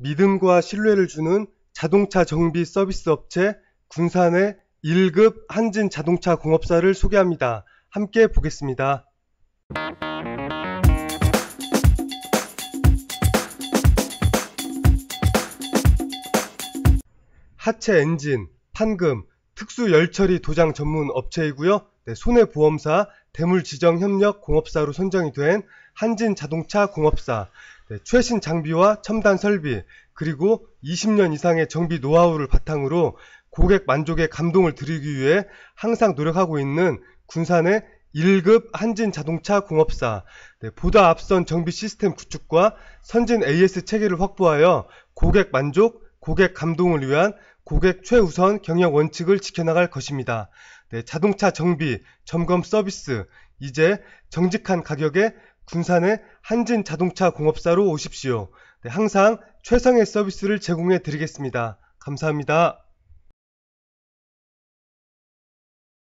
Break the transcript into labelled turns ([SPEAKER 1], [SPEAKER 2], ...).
[SPEAKER 1] 믿음과 신뢰를 주는 자동차 정비 서비스 업체 군산의 1급 한진 자동차 공업사를 소개합니다. 함께 보겠습니다. 하체 엔진, 판금, 특수 열처리 도장 전문 업체이고요. 네, 손해보험사, 대물지정협력 공업사로 선정이 된 한진 자동차 공업사, 네, 최신 장비와 첨단 설비, 그리고 20년 이상의 정비 노하우를 바탕으로 고객 만족에 감동을 드리기 위해 항상 노력하고 있는 군산의 1급 한진 자동차 공업사, 네, 보다 앞선 정비 시스템 구축과 선진 AS 체계를 확보하여 고객 만족, 고객 감동을 위한 고객 최우선 경영 원칙을 지켜나갈 것입니다. 네, 자동차 정비, 점검 서비스, 이제 정직한 가격에 군산의 한진 자동차 공업사로 오십시오. 네, 항상 최상의 서비스를 제공해 드리겠습니다. 감사합니다.